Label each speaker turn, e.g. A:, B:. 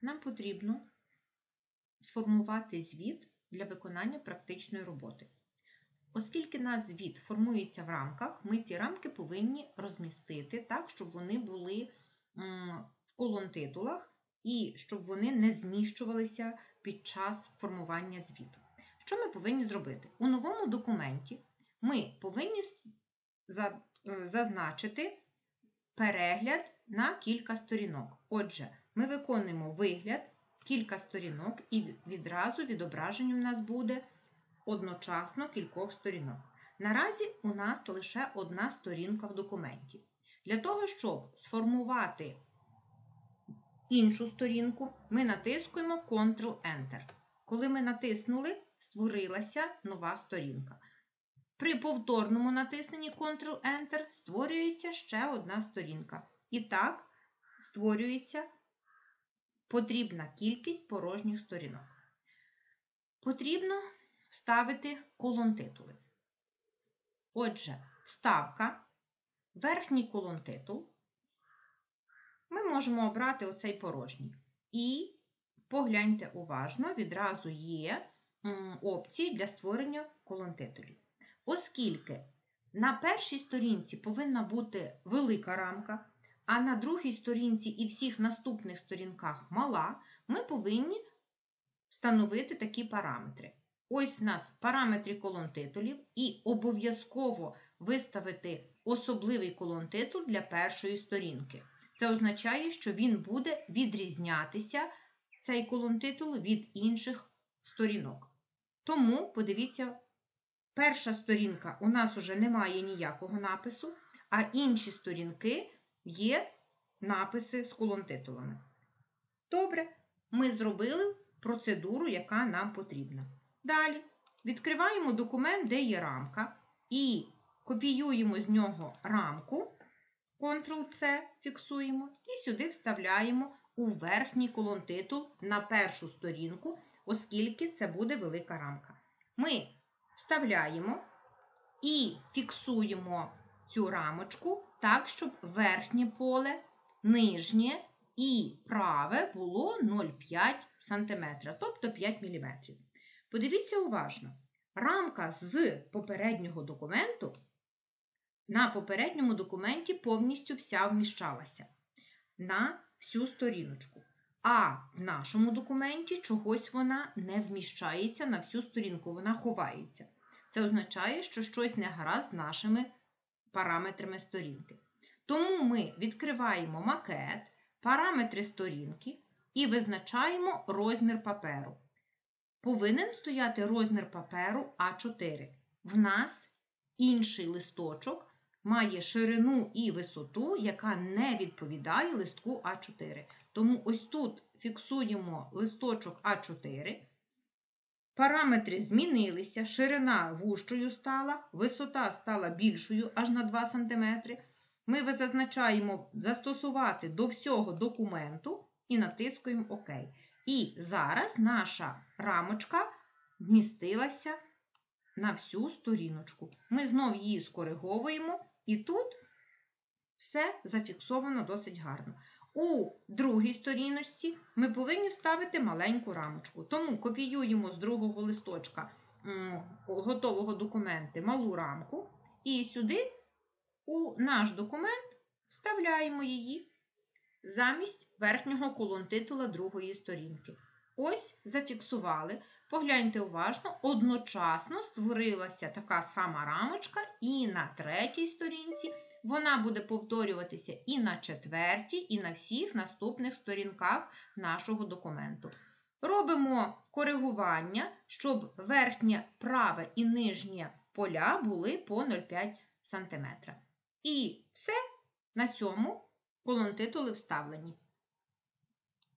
A: нам потрібно сформувати звіт для виконання практичної роботи. Оскільки наш звіт формується в рамках, ми ці рамки повинні розмістити так, щоб вони були в колонтитулах і щоб вони не зміщувалися під час формування звіту. Що ми повинні зробити? У новому документі ми повинні е, зазначити перегляд на кілька сторінок. Отже, ми виконуємо вигляд, кілька сторінок, і відразу відображення в нас буде одночасно кількох сторінок. Наразі у нас лише одна сторінка в документі. Для того, щоб сформувати іншу сторінку, ми натискуємо Ctrl-Enter. Коли ми натиснули, створилася нова сторінка. При повторному натисненні Ctrl-Enter створюється ще одна сторінка. І так створюється потрібна кількість порожніх сторінок. Потрібно вставити колонтитули. Отже, вставка, верхній колонтитул. Ми можемо обрати оцей порожній. І погляньте уважно, відразу є опції для створення колонтитулів. Оскільки на першій сторінці повинна бути велика рамка, а на другій сторінці і всіх наступних сторінках мала, ми повинні встановити такі параметри. Ось у нас параметри колонтитулів і обов'язково виставити особливий колонтитул для першої сторінки. Це означає, що він буде відрізнятися, цей колонтитул, від інших сторінок. Тому, подивіться, перша сторінка у нас вже немає ніякого напису, а інші сторінки є написи з колонтитулами. Добре, ми зробили процедуру, яка нам потрібна. Далі відкриваємо документ, де є рамка, і копіюємо з нього рамку, Ctrl-C фіксуємо, і сюди вставляємо у верхній колонтитул на першу сторінку, оскільки це буде велика рамка. Ми вставляємо і фіксуємо цю рамочку так, щоб верхнє поле, нижнє і праве було 0,5 см, тобто 5 мм. Подивіться уважно, рамка з попереднього документу на попередньому документі повністю вся вміщалася на всю сторіночку. А в нашому документі чогось вона не вміщається на всю сторінку, вона ховається. Це означає, що щось не гаразд з нашими параметрами сторінки. Тому ми відкриваємо макет, параметри сторінки і визначаємо розмір паперу. Повинен стояти розмір паперу А4. В нас інший листочок має ширину і висоту, яка не відповідає листку А4. Тому ось тут фіксуємо листочок А4. Параметри змінилися, ширина вужчою стала, висота стала більшою аж на 2 см. Ми зазначаємо застосувати до всього документу і натискуємо ОК. І зараз наша рамочка вмістилася на всю сторіночку. Ми знов її скориговуємо, і тут все зафіксовано досить гарно. У другій сторіночці ми повинні вставити маленьку рамочку. Тому копіюємо з другого листочка готового документа малу рамку, і сюди у наш документ вставляємо її замість верхнього колонтитула другої сторінки. Ось зафіксували. Погляньте уважно, одночасно створилася така сама рамочка, і на третій сторінці вона буде повторюватися і на четвертій, і на всіх наступних сторінках нашого документу. Робимо коригування, щоб верхнє праве і нижнє поля були по 0,5 см. І все на цьому колонтитули вставлені.